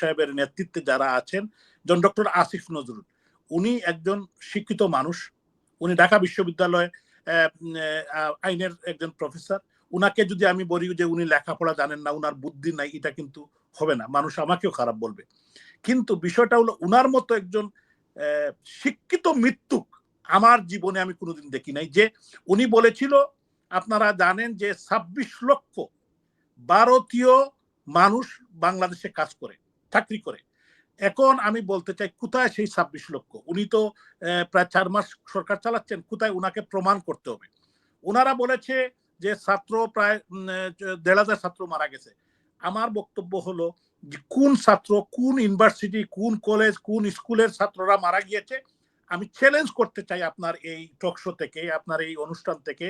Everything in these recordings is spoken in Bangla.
সাহেবের নেতৃত্বে যারা আছেন, জন ডক্টর আসিফ নজরুল। উনি একজন শিক্ষিত মানুষ। উনি ঢাকা বিশ্ববিদ্যালয়ে আইনের একজন প্রফেসর। উনাকে যদি আমি বলি যে উনি লেখাপড়া জানেন না, উনার বুদ্ধি নাই, এটা কিন্তু হবে না। মানুষ আমাকেও খারাপ বলবে। কিন্তু বিষয়টা হলো, উনার মতো একজন শিক্ষিত মৃত্যুক আমার জীবনে আমি কোনোদিন দেখি নাই। যে উনি বলেছিল, আপনারা জানেন যে ছাব্বিশ লক্ষ ভারতীয় মানুষ বাংলাদেশে কাজ করে। চাকরি করে। এখন আমি বলতে চাই, কোথায় সেই ছাব্বিশ লক্ষ? উনি তো প্রায় চার মাস সরকার চালাচ্ছেন, কোথায় উনাকে প্রমাণ করতে হবে? ওনারা বলেছে যে ছাত্র প্রায় দেড় হাজার ছাত্র মারা গেছে। আমার বক্তব্য হলো যে কোন ছাত্র, কোন ইউনিভার্সিটি, কোন কলেজ, কোন স্কুলের ছাত্ররা মারা গিয়েছে? আমি চ্যালেঞ্জ করতে চাই আপনার এই টকশো থেকে, আপনার এই অনুষ্ঠান থেকে।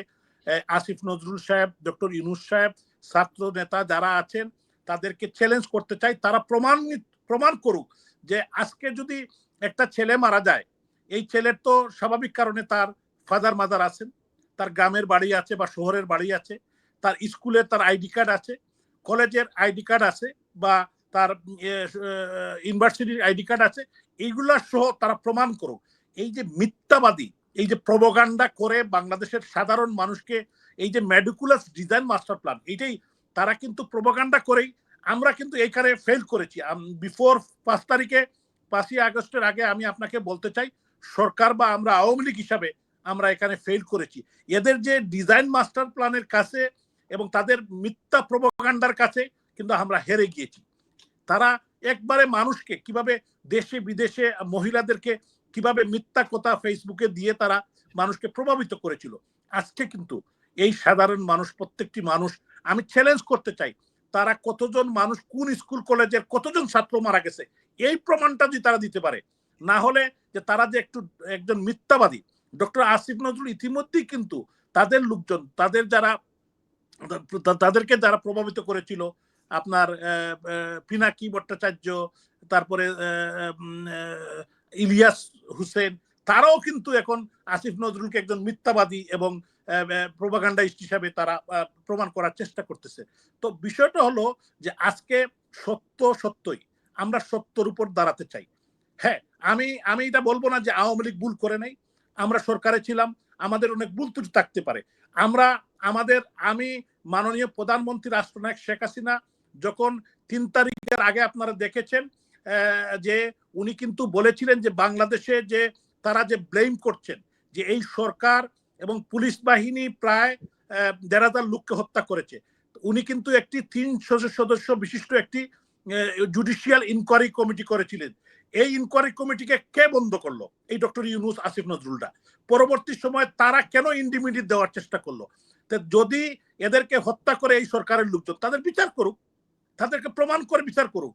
আসিফ নজরুল সাহেব ডক্টর ইউনুস সাহেব, ছাত্র নেতা যারা আছেন তাদেরকে চ্যালেঞ্জ করতে চাই, তারা প্রমাণ প্রমাণ করুক যে আজকে যদি একটা ছেলে মারা যায়, এই ছেলের তো স্বাভাবিক কারণে তার ফাদার মাদার আছেন, তার গ্রামের বাড়ি আছে বা শহরের বাড়ি আছে, তার স্কুলের তার আইডি কার্ড আছে, কলেজের আইডি কার্ড আছে বা তার ইউনিভার্সিটির আইডি কার্ড আছে, এইগুলা সহ তারা প্রমাণ করুক। এই যে মিথ্যাবাদী, এই যে প্রবগান্ডা করে বাংলাদেশের সাধারণ মানুষকে, এই যে মেডিকুলাস ডিজাইন মাস্টার প্ল্যান এইটাই তারা কিন্তু প্রবগান্ডা করেই আমরা কিন্তু এইখানে ফেল করেছি। বিফোর পাঁচ তারিখে, পাঁচই আগস্টের আগে আমি আপনাকে বলতে চাই, সরকার বা আমরা আওয়ামী লীগ হিসাবে আমরা এখানে ফেল করেছি। এদের যে ডিজাইন মাস্টার প্ল্যানের কাছে এবং তাদের মিথ্যা প্রবগান্ডার কাছে কিন্তু আমরা হেরে গিয়েছি। তারা একবারে মানুষকে কীভাবে দেশে বিদেশে মহিলাদেরকে কীভাবে মিথ্যা কথা ফেসবুকে দিয়ে তারা মানুষকে প্রভাবিত করেছিল। আজকে কিন্তু এই সাধারণ মানুষ, প্রত্যেকটি মানুষ, আমি চ্যালেঞ্জ করতে চাই তারা কতজন মানুষ, কোন স্কুল, কলেজের কতজন ছাত্র মারা গেছে, এই প্রমাণটা যদি তারা দিতে পারে, না হলে যে তারা যে একটু, একজন মিথ্যাবাদী, ডক্টর আসিফ নজরুল ইতিমধ্যেই কিন্তু তাদের লোকজন, তাদের যারা তাদেরকে যারা প্রভাবিত করেছিল, আপনার পিনাকি ভট্টাচার্য, তারপরে ইলিয়াস হুসেন তারাও কিন্তু এখন আসিফ নজরুলকে একজন মিথ্যাবাদী এবং প্রোপাগান্ডাইস্ট হিসাবে তারা প্রমাণ করার চেষ্টা করতেছে। তো বিষয়টা হলো যে আজকে সত্য সত্যই, আমরা সত্যর উপর দাঁড়াতে চাই। হ্যাঁ আমি আমি এটা বলব না যে আওয়ামী লীগ ভুল করে নাই। আমরা সরকারে ছিলাম, আমাদের অনেক ভুল ত্রুটি থাকতে পারে। আমরা, আমাদের, আমি মাননীয় প্রধানমন্ত্রী রাষ্ট্রনায়ক শেখ হাসিনা যখন তিন তারিখের আগে আপনারা দেখেছেন যে উনি কিন্তু বলেছিলেন যে বাংলাদেশে যে তারা যে ব্লেম করছেন যে এই সরকার এবং পুলিশ বাহিনী প্রায় দেড় হাজার লোককে হত্যা করেছে। উনি কিন্তু একটি তিন সদস্য বিশিষ্ট একটি জুডিশিয়াল ইনকোয়ারি কমিটি করেছিলেন। এই ইনকোয়ারি কমিটিকে কে বন্ধ করল? এই ডক্টর ইউনুস, আসিফ নজরুলটা পরবর্তী সময় তারা কেন ইন্ডিমিডিয়েট দেওয়ার চেষ্টা করল? যদি এদেরকে হত্যা করে এই সরকারের লোকজন, তাদের বিচার করুক। তাদেরকে প্রমাণ করে বিচার করুক।